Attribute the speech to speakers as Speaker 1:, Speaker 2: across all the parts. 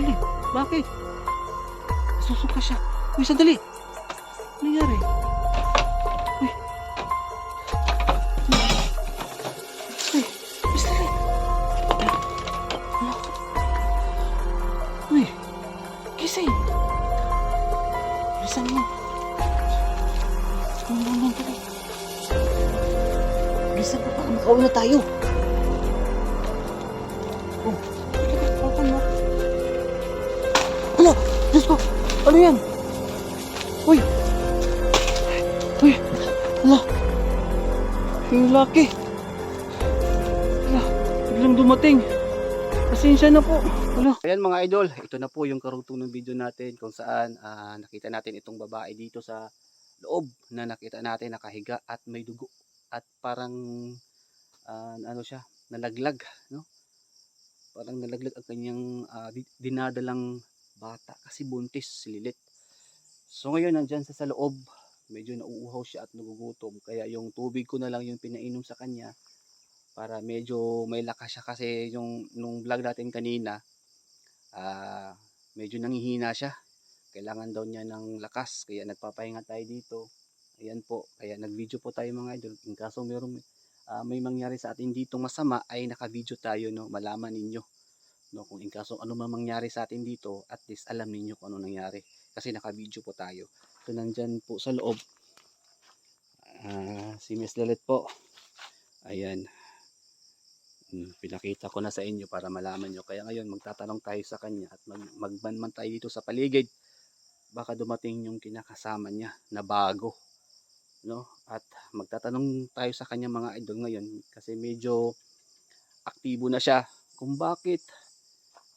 Speaker 1: Lili, bakit? Susuka siya. Uy, sandali. Ano nangyari? Uy. Uy, Lili. Ano? Uy, naman dali? Bilisan makauwi na tayo. Ano yan? Uy! Uy! Ala! Yung laki! Ala! Biglang dumating! Pasensya na po! Ala!
Speaker 2: Ayan mga idol, ito na po yung karugtong ng video natin kung saan ah, nakita natin itong babae dito sa loob na nakita natin nakahiga at may dugo at parang ah, ano siya, nalaglag, no? Parang nalaglag ang kanyang di- dinadalang bata kasi buntis si Lilit. So ngayon nandyan sa sa loob, medyo nauuhaw siya at nagugutom kaya yung tubig ko na lang yung pinainom sa kanya para medyo may lakas siya kasi yung nung vlog natin kanina ah medyo nangihina siya. Kailangan daw niya ng lakas kaya nagpapahinga tayo dito. Ayan po, kaya nag-video po tayo mga idol. In kaso mayroong ah, may mangyari sa atin dito masama ay naka-video tayo no, malaman ninyo. No, kung in kaso ano man mangyari sa atin dito, at least alam ninyo kung ano nangyari kasi naka-video po tayo. So nandyan po sa loob ah, si Miss Lilit po. Ayan. Hmm, pinakita ko na sa inyo para malaman nyo. Kaya ngayon magtatanong tayo sa kanya at mag magbanman tayo dito sa paligid. Baka dumating yung kinakasama niya na bago. No? At magtatanong tayo sa kanya mga idol ngayon kasi medyo aktibo na siya kung bakit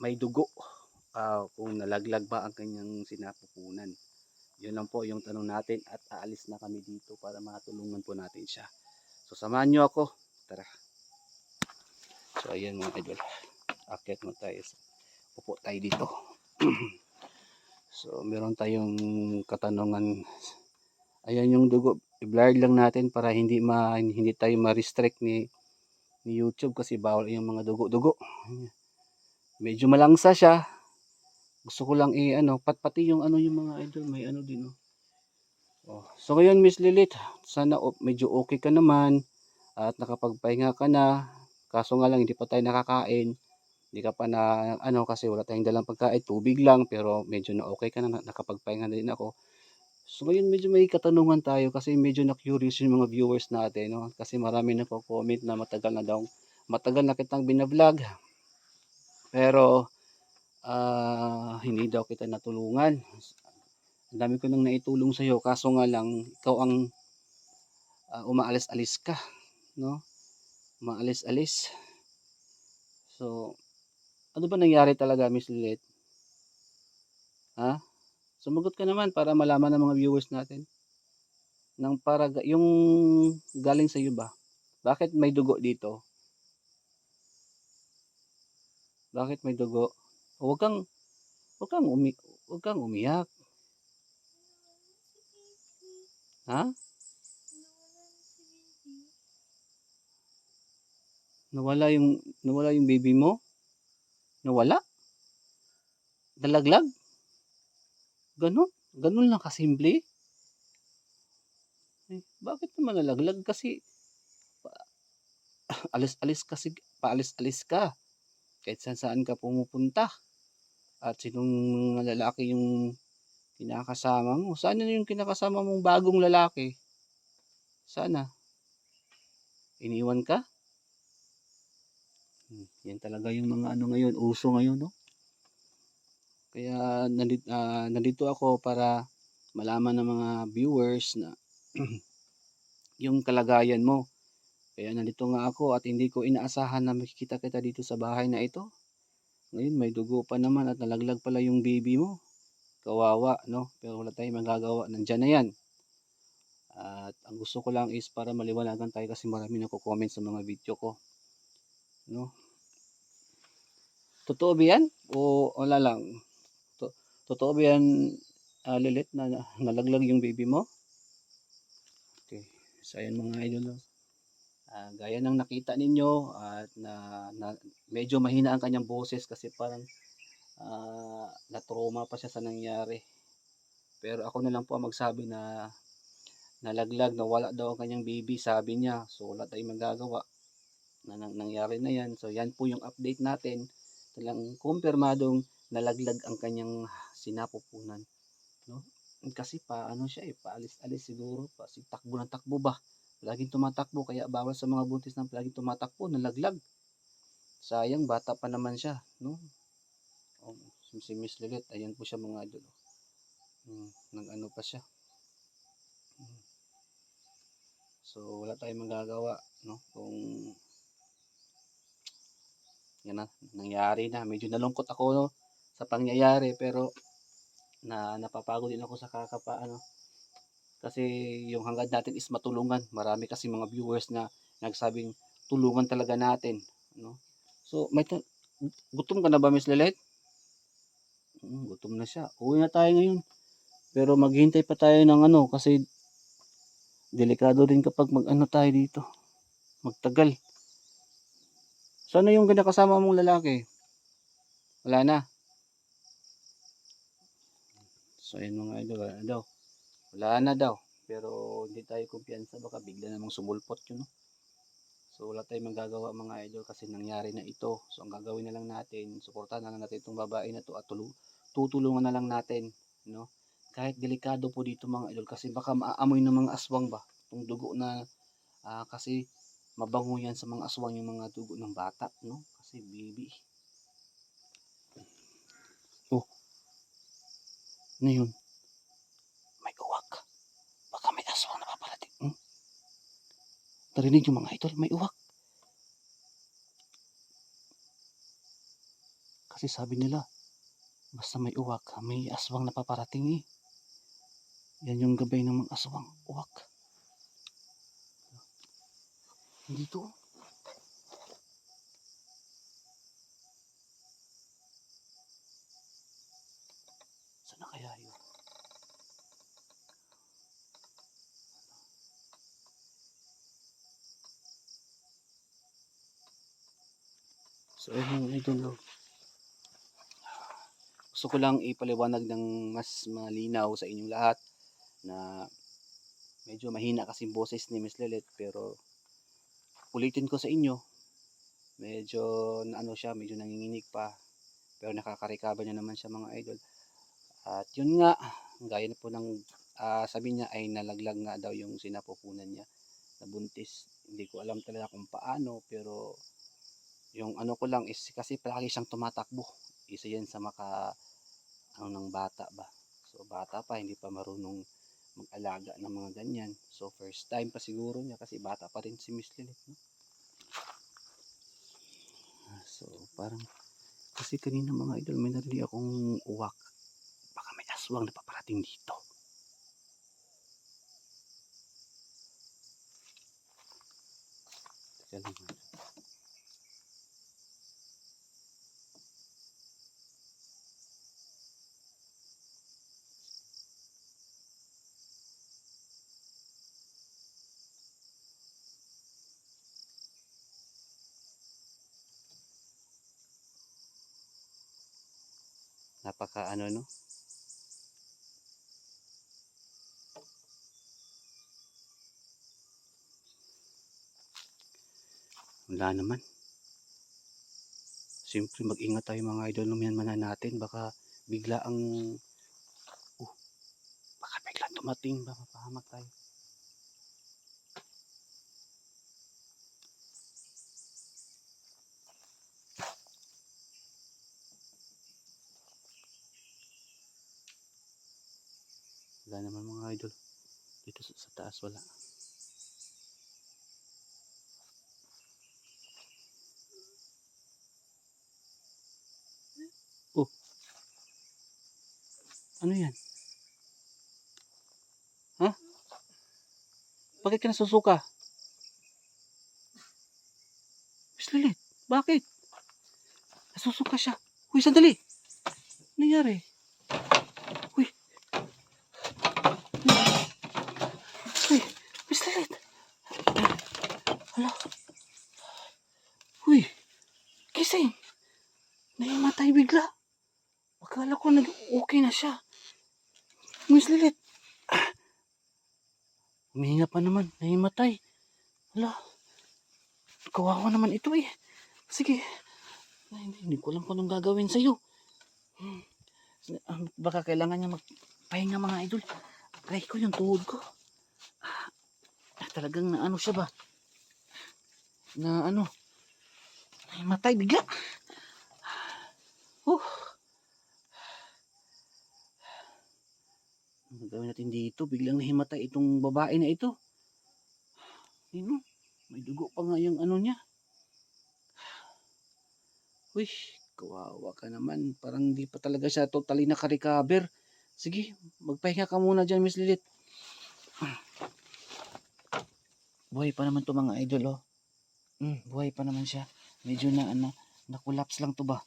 Speaker 2: may dugo. Ah, kung nalaglag ba ang kanyang sinapupunan. Yun lang po yung tanong natin at aalis na kami dito para matulungan po natin siya. So samahan nyo ako. Tara. So ayan mga idol. Akit mo tayo. Upo tayo dito. so meron tayong katanungan. Ayan yung dugo. I-blur lang natin para hindi ma hindi tayo ma-restrict ni ni YouTube kasi bawal yung mga dugo-dugo. Medyo malangsa siya. Gusto ko lang i ano, pat pati yung ano yung mga idol, may ano din oh. Oh, so ngayon Miss Lilith, sana o- medyo okay ka naman at nakapagpahinga ka na. Kaso nga lang hindi pa tayo nakakain. Hindi ka pa na ano kasi wala tayong dalang pagkain, tubig lang pero medyo na okay ka na na- nakapagpahinga na din ako. So ngayon medyo may katanungan tayo kasi medyo na-curious yung mga viewers natin no kasi marami na po comment na matagal na daw matagal na kitang binablog. Pero ah hindi daw kita natulungan. Ang dami ko nang naitulong sa iyo kaso nga lang ikaw ang ah, umaalis-alis ka, no? Umaalis-alis. So, ano ba nangyari talaga, Miss Lilith? Ha? Sumagot ka naman para malaman ng mga viewers natin. Nang para yung galing sa iyo ba? Bakit may dugo dito? Bakit may dugo? Huwag kang huwag kang umi huwag kang umiyak. Ha? Nawala yung nawala yung baby mo? Nawala? Nalaglag? Ganon? Ganon lang kasimple? Eh, bakit naman nalaglag? Kasi alis-alis kasi paalis-alis ka. Kahit saan saan ka pumupunta. At sinong lalaki yung kinakasama mo? Saan na yung kinakasama mong bagong lalaki? Sana. Iniwan ka? Hmm, yan talaga yung mga ano ngayon, uso ngayon, no? Kaya nandito, nandito ako para malaman ng mga viewers na yung kalagayan mo. Kaya nandito nga ako at hindi ko inaasahan na makikita kita dito sa bahay na ito. Ngayon may dugo pa naman at nalaglag pala yung baby mo. Kawawa, no? Pero wala tayong magagawa. Nandyan na yan. At ang gusto ko lang is para maliwanagan tayo kasi marami nagko-comment sa mga video ko. No? Totoo ba yan? O wala lang? To- Totoo ba yan, ah, Lilit, na na- nalaglag yung baby mo? Okay. So, ayan mga idol. Ah, gaya ng nakita ninyo at na, na medyo mahina ang kanyang boses kasi parang ah, na-trauma pa siya sa nangyari. Pero ako na lang po ang magsabi na nalaglag, nawala daw ang kanyang baby, sabi niya. So wala tayong magagawa na nang- nangyari na yan. So yan po yung update natin. Talang kumpirmadong nalaglag ang kanyang sinapupunan. No? Kasi pa ano siya eh, paalis-alis siguro, pa si takbo ng takbo ba. Laging tumatakbo kaya bawal sa mga buntis ng laging tumatakbo, nalaglag. Sayang bata pa naman siya, no? Oh, si Miss Lilit, ayan po siya mga idol. Hmm, nag-ano pa siya. Hmm. So wala tayong magagawa, no? Kung yan na, nangyari na. Medyo nalungkot ako no, sa pangyayari pero na napapagod din ako sa kakapa ano. Kasi yung hangad natin is matulungan. Marami kasi mga viewers na nagsabing tulungan talaga natin, no? So, may gutom ka na ba, Miss Lilet? Mm, gutom na siya. Uwi na tayo ngayon. Pero maghintay pa tayo ng ano kasi delikado rin kapag mag-ano tayo dito. Magtagal. Sana yung kinakasama mong lalaki? Wala na. So, ayun mga idol, na daw. Wala na daw. Pero hindi tayo kumpiyansa. Baka bigla namang sumulpot yun. No? So, wala tayong magagawa mga idol kasi nangyari na ito. So, ang gagawin na lang natin, suportahan na lang natin itong babae na to at tulu- tutulungan na lang natin. No? Kahit delikado po dito mga idol kasi baka maaamoy ng mga aswang ba. Itong dugo na ah, kasi mabango yan sa mga aswang yung mga dugo ng bata. No? Kasi baby. Oh. Ano yun? May uwak. Baka may aswang na paparating. Hmm? Narinig yung mga idol, may uwak. Kasi sabi nila, basta may uwak, may aswang na paparating eh. Yan yung gabay ng mga aswang, uwak. Hindi to. Saan na kaya yun? So, idol. oh. Gusto ko lang ipaliwanag ng mas malinaw sa inyong lahat na medyo mahina kasi boses ni Miss Lilit pero ulitin ko sa inyo medyo ano siya medyo nanginginig pa pero nakakarecover niya naman siya mga idol at yun nga gaya na po ng ah, sabi niya ay nalaglag nga daw yung sinapupunan niya na buntis hindi ko alam talaga kung paano pero yung ano ko lang is kasi palagi siyang tumatakbo. Isa yan sa maka ano ng bata ba. So bata pa hindi pa marunong mag-alaga ng mga ganyan. So first time pa siguro niya kasi bata pa rin si Miss Lilith no? Ah, so parang kasi kanina mga idol may narinig akong uwak. Baka may aswang na paparating dito. Teka lang napaka ano no? Wala naman. Siyempre mag-ingat tayo mga idol lumiyan natin. Baka bigla ang oh, baka bigla tumating ba mapahamak tayo wala naman mga idol. Dito sa, taas wala. Oh. Ano yan? Ha bakit ka nasusuka? Miss Lilith bakit? Nasusuka siya. Huy sandali. Nangyari huy Uy, Miss Lilith. Hala. Uy, gising. Naimatay bigla. Akala ko nag-okay na siya. Miss Lilit. Ah. Humihinga pa naman. Nahimatay. Wala. Kawawa naman ito eh. Sige. Ay, hindi, hindi ko alam kung anong gagawin sa'yo. Hmm. Ah, Baka kailangan niya magpahinga mga idol. Aray ko yung tuhod ko. Ah, ah, talagang na ano siya ba? Na ano? Nahimatay bigla. Uh. Ano gagawin natin dito? Biglang nahimatay itong babae na ito. Sino? May dugo pa nga yung ano niya. Uy, kawawa ka naman. Parang di pa talaga siya totally nakarecover. Sige, magpahinga ka muna dyan, Miss Lilit. Buhay pa naman to mga idol, oh. Mm, buhay pa naman siya. Medyo na, ano, nakulaps lang to ba?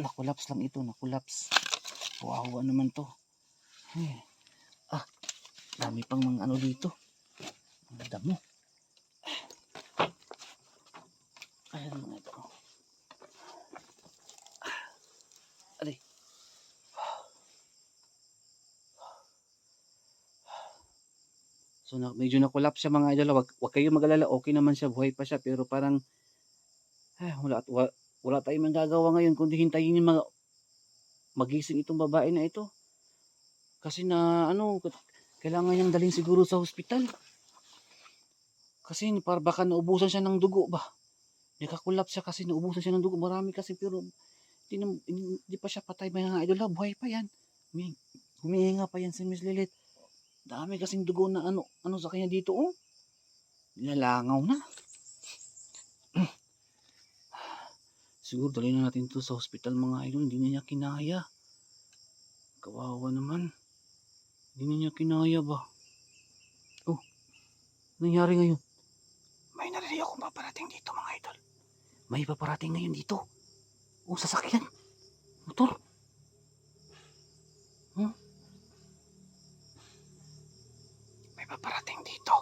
Speaker 2: Nakulaps lang ito, nakulaps. Kawawa naman to. Ay. Ah, dami pang mga ano dito. Ang damo. Ayan mga ito. Aray. So na, medyo na-collapse siya mga idol. Wag, wag kayo mag-alala. Okay naman siya. Buhay pa siya. Pero parang ah, wala, wala, wala tayong magagawa ngayon kundi hintayin yung mga magising itong babae na ito. Kasi na ano, kailangan niyang dalhin siguro sa hospital. Kasi para baka naubusan siya ng dugo ba. Nakakulap siya kasi naubusan siya ng dugo. Marami kasi pero hindi, na- hindi pa siya patay mga idol. ha. Buhay pa yan. Humi- Humihinga pa yan si Miss Lilith. Dami kasing dugo na ano, ano sa kanya dito oh. Nilalangaw na. Siguro dali na natin to sa hospital mga idol. Hindi na niya kinaya. Kawawa naman. Hindi na niya kinaya ba? Oh, nangyari ngayon? May narinig akong paparating dito mga idol. May paparating ngayon dito. Oh, sasakyan. Motor. Hmm? May paparating dito.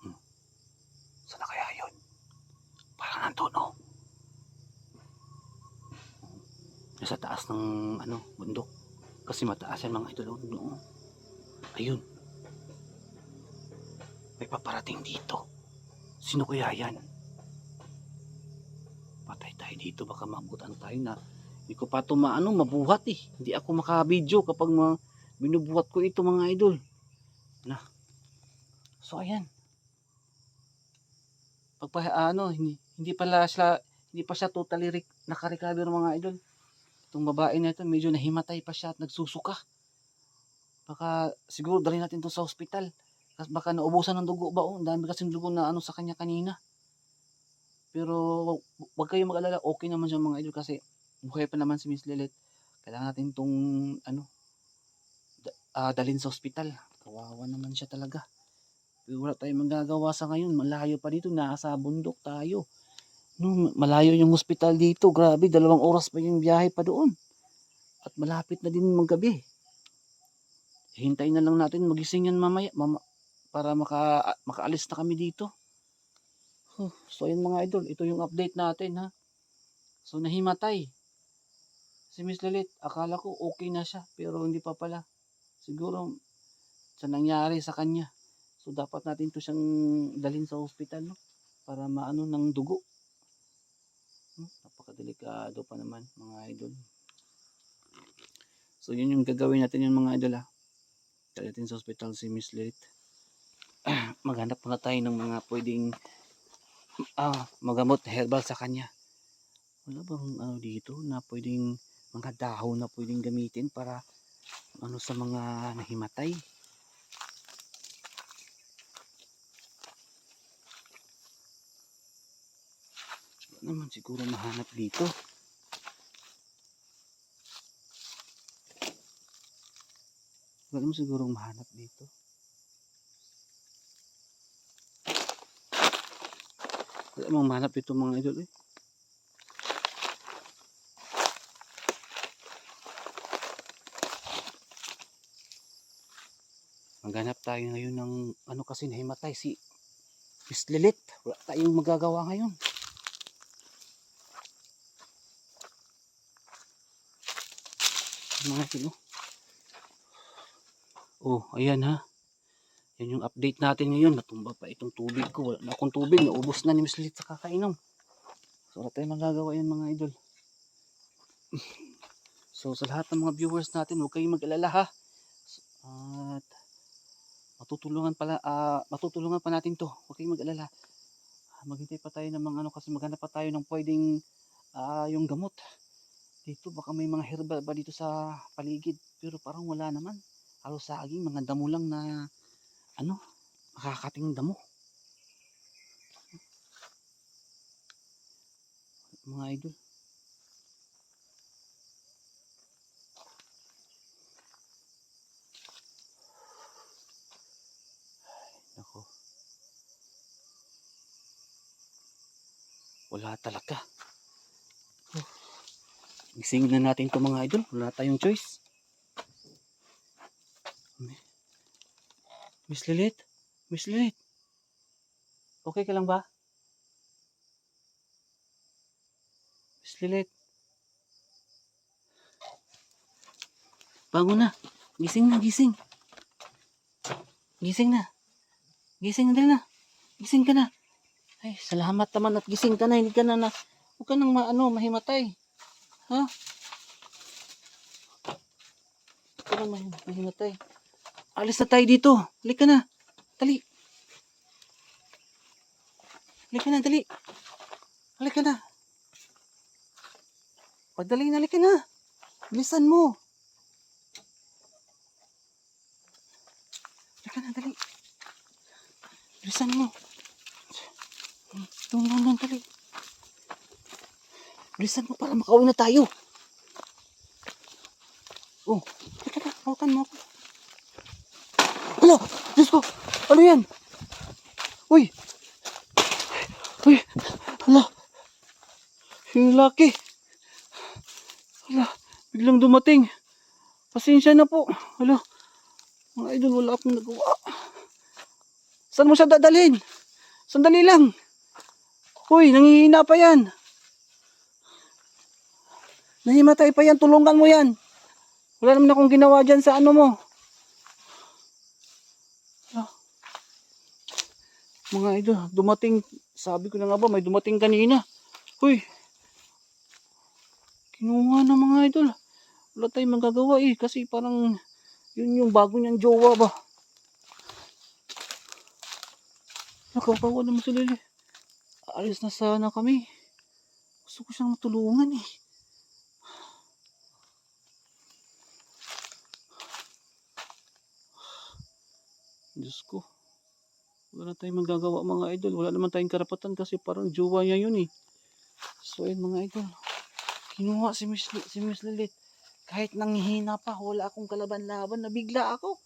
Speaker 2: Hmm. Saan na kaya yun? Parang nandun, oh. Nasa taas ng ano, bundok. Kasi mataas yan mga idol. oh. No. Ayun. May paparating dito. Sino kaya yan? Patay tayo dito. Baka mabutan tayo na hindi ko pa ito maano, mabuhat eh. Hindi ako makabidyo kapag ma, binubuhat ko ito mga idol. Na. So ayan. Pagpa, ano, hindi, hindi pala siya, hindi pa siya totally rec- nakarecover mga idol. Itong babae na ito, medyo nahimatay pa siya at nagsusuka. Baka siguro dali natin to sa ospital. Kasi baka naubusan ng dugo ba? Oh, ang dami kasing dugo na ano sa kanya kanina. Pero wag, wag kayo mag-alala, okay naman siya mga idol kasi buhay pa naman si Miss Lilith. Kailangan natin tong ano ah, dalhin sa ospital. Kawawa naman siya talaga. Pero wala tayong magagawa sa ngayon. Malayo pa dito, nasa bundok tayo. No, malayo yung ospital dito. Grabe, dalawang oras pa yung biyahe pa doon. At malapit na din maggabi. Hintayin na lang natin magising yan mamaya mama, para maka, makaalis na kami dito. Huh, so yun mga idol, ito yung update natin ha. So nahimatay. Si Miss Lilith, akala ko okay na siya pero hindi pa pala. Siguro sa nangyari sa kanya. So dapat natin to siyang dalhin sa ospital no para maano ng dugo. Hmm, napakadelikado pa naman mga idol. So yun yung gagawin natin yung mga idol ha. Dali natin sa ospital si Miss Lilith. Maghanap muna tayo ng mga pwedeng ah, magamot herbal sa kanya. Wala bang ano dito na pwedeng mga dahon na pwedeng gamitin para ano sa mga nahimatay? Wala naman siguro mahanap dito. Wala naman siguro mahanap dito. Wala mang manap ito mga idol eh. Maghanap tayo ngayon ng ano kasi nahimatay si Miss Lilit. Wala tayong magagawa ngayon. Mga idol oh. Oh, ayan ha. Yan yung update natin ngayon. Natumba pa itong tubig ko. Wala na akong tubig. Naubos na ni Miss Lit sa kakainom. So, wala tayong magagawa yan mga idol. So, sa lahat ng mga viewers natin, huwag kayong mag-alala ha. At matutulungan pala ah, matutulungan pa natin 'to. Huwag kayong mag-alala. Ah, Maghintay pa tayo ng mga ano kasi maghanap pa tayo ng pwedeng ah, yung gamot. Dito baka may mga herbal ba dito sa paligid pero parang wala naman. Halos saging mga damo lang na ano, makakating damo. Mga idol. Nako. Wala talaga. Oh. Gising na natin to mga idol. Wala tayong choice. Miss Lilith? Miss Lilith? Okay ka lang ba? Miss Lilith? Bangon na. Gising na, gising. Gising na. Gising na din na. Gising ka na. Ay, salamat naman at gising ka na. Hindi ka na na. Huwag ka nang maano, mahimatay. Ha? Huwag ka nang mahim- mahimatay. Alis na tayo dito. Halika na. Dali. Halika na, dali. Halika na. Pagdali na, halika na. Bilisan mo. Halika na, dali. Bilisan mo. Doon, doon, doon, dali. Bilisan mo para makauwi na tayo. Oh, halika na, hawakan mo ako. Ala, Diyos ko, ano yan? Uy! Uy, ala. Yung laki. Ala, biglang dumating. Pasensya na po. Ala, mga idol, wala akong nagawa. Saan mo siya dadalhin? Sandali lang. Uy, nangihina pa yan. Nahimatay pa yan, tulungan mo yan. Wala naman akong ginawa dyan sa ano mo. Mga idol, dumating, sabi ko na nga ba, may dumating kanina. Uy, kinuha na mga idol. Wala tayong magagawa eh, kasi parang yun yung bago niyang jowa ba. Nakakawa naman si Lili. Alis na sana kami. Gusto ko siyang matulungan eh. Diyos ko. Wala na tayong magagawa mga idol. Wala naman tayong karapatan kasi parang jowa niya yun eh. So ayun mga idol. Kinuha si Miss, si Miss Lilith. Kahit nanghihina pa, wala akong kalaban-laban. Nabigla ako.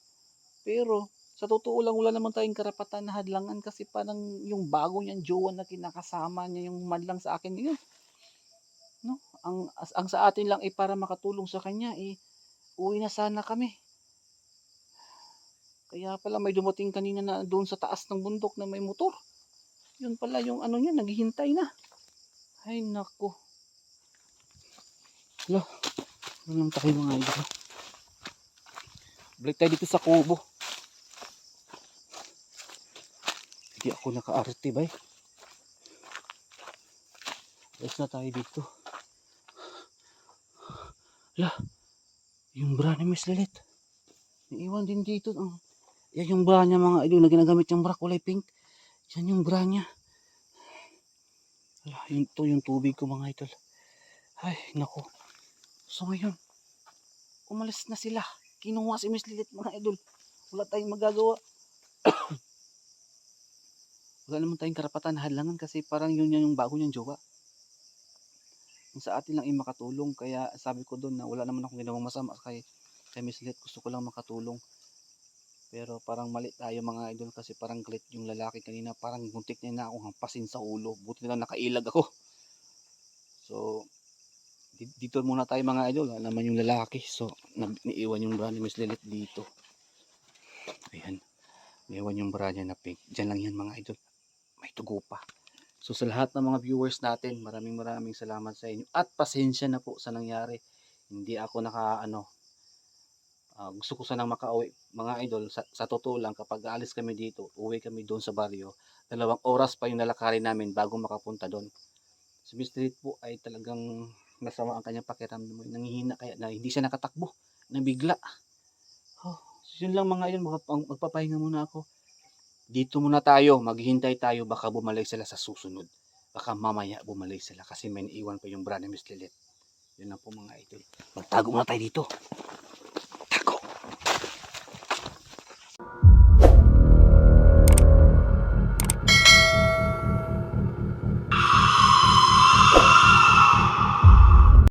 Speaker 2: Pero sa totoo lang wala naman tayong karapatan na hadlangan kasi parang yung bago niyang jowa na kinakasama niya yung madlang sa akin yun. No? Ang, ang sa atin lang ay para makatulong sa kanya eh uwi na sana kami. Kaya pala may dumating kanina na doon sa taas ng bundok na may motor. Yun pala yung ano niya, naghihintay na. Ay nako. Hala, anong tayo mga idol. Balik tayo dito sa kubo. Hindi ako naka-arte ba eh. Alis na tayo dito. Hala, yung bra ni Miss. Naiwan din dito. Ang, yan yung bra niya mga idol na ginagamit yung bra kulay pink. Yan yung bra niya. Hala, yun to yung tubig ko mga idol. Ay, nako. So ngayon, umalis na sila. Kinuha si Miss Lilith mga idol. Wala tayong magagawa. Wala naman tayong karapatan na hadlangan kasi parang yun yan yung bago niyang jowa. Sa atin lang ay makatulong. Kaya sabi ko doon na wala naman akong ginawang masama kay, kay Miss Lilith. Gusto ko lang makatulong. Pero parang mali tayo mga idol kasi parang galit yung lalaki kanina. Parang muntik niya na akong hampasin sa ulo. Buti na lang nakailag ako. So, di- dito muna tayo mga idol. Wala naman yung lalaki. So, niiwan yung bra ni Miss Lilith dito. Ayan. Niiwan yung bra niya na pink. Diyan lang yan mga idol. May tugo pa. So sa lahat ng mga viewers natin, maraming maraming salamat sa inyo. At pasensya na po sa nangyari. Hindi ako naka ano, Ah, gusto ko sanang makauwi. Mga idol, sa, sa totoo lang, kapag aalis kami dito, uwi kami doon sa baryo, dalawang oras pa yung nalakarin namin bago makapunta doon. Si Mr. Street po ay talagang nasama ang kanyang pakiramdam. Nangihina kaya na hindi siya nakatakbo. Nabigla. Oh, so yun lang mga idol, magpap- magpapahinga muna ako. Dito muna tayo, maghihintay tayo, baka bumalik sila sa susunod. Baka mamaya bumalik sila kasi may naiwan pa yung brand ni Miss Lilit. Yun lang po mga idol. Magtago muna tayo dito.